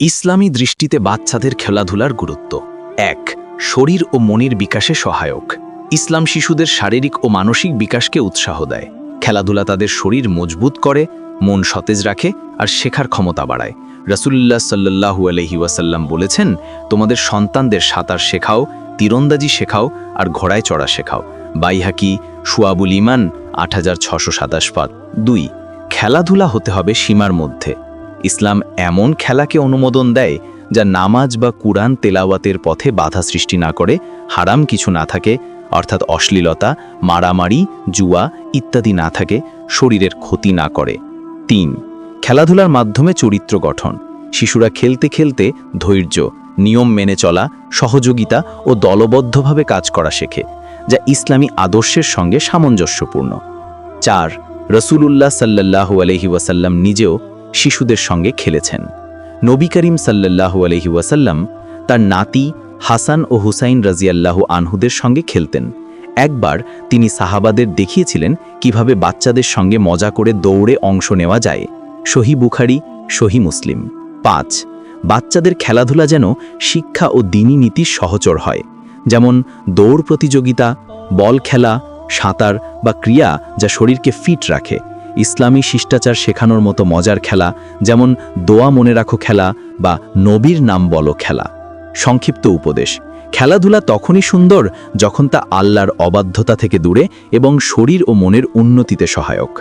ইসলামী দৃষ্টিতে বাচ্চাদের খেলাধুলার গুরুত্ব। এক, শরীর ও মনের বিকাশে সহায়ক। ইসলাম শিশুদের শারীরিক ও মানসিক বিকাশকে উৎসাহ দেয়। খেলাধুলা তাদের শরীর মজবুত করে, মন সতেজ রাখে আর শেখার ক্ষমতা বাড়ায়। রাসুল্লাহ সাল্লাহু আলহি ওয়াসাল্লাম বলেছেন, তোমাদের সন্তানদের সাঁতার শেখাও, তীরন্দাজি শেখাও আর ঘোড়ায় চড়া শেখাও। বাইহাকি সুয়াবুল ইমান আট হাজার ছশো সাতাশ পাত দুই, খেলাধুলা হতে হবে সীমার মধ্যে। ইসলাম এমন খেলাকে অনুমোদন দেয়, যা নামাজ বা কুরআন তেলাওয়াতের পথে বাধা সৃষ্টি না করে, হারাম কিছু না থাকে, অর্থাৎ অশ্লীলতা, মারামারি, জুয়া ইত্যাদি না থাকে, শরীরের ক্ষতি না করে। তিন, খেলাধুলার মাধ্যমে চরিত্র গঠন। শিশুরা খেলতে খেলতে ধৈর্য, নিয়ম মেনে চলা, সহযোগিতা ও দলবদ্ধভাবে কাজ করা শেখে, যা ইসলামী আদর্শের সঙ্গে সামঞ্জস্যপূর্ণ। চার, রসুলুল্লাহ সাল্লাহ আলহি ওয়াসাল্লাম নিজেও শিশুদের সঙ্গে খেলেছেন। নবী করিম সাল্লাল্লাহু আলহি ওয়াসাল্লাম তার নাতি হাসান ও হুসাইন রাজিয়াল্লাহু আনহুদের সঙ্গে খেলতেন। একবার তিনি সাহাবাদের দেখিয়েছিলেন কীভাবে বাচ্চাদের সঙ্গে মজা করে দৌড়ে অংশ নেওয়া যায়। সহি বুখারি, সহি মুসলিম। পাঁচ, বাচ্চাদের খেলাধুলা যেন শিক্ষা ও দিনী নীতির সহচর হয়। যেমন দৌড় প্রতিযোগিতা, বল খেলা, সাঁতার বা ক্রিয়া যা শরীরকে ফিট রাখে। ইসলামী শিষ্টাচার শেখানোর মতো মজার খেলা, যেমন দোয়া মনে রাখো খেলা বা নবীর নাম বলো খেলা। সংক্ষিপ্ত উপদেশ, খেলাধুলা তখনই সুন্দর যখন তা আল্লাহর অবাধ্যতা থেকে দূরে এবং শরীর ও মনের উন্নতিতে সহায়ক।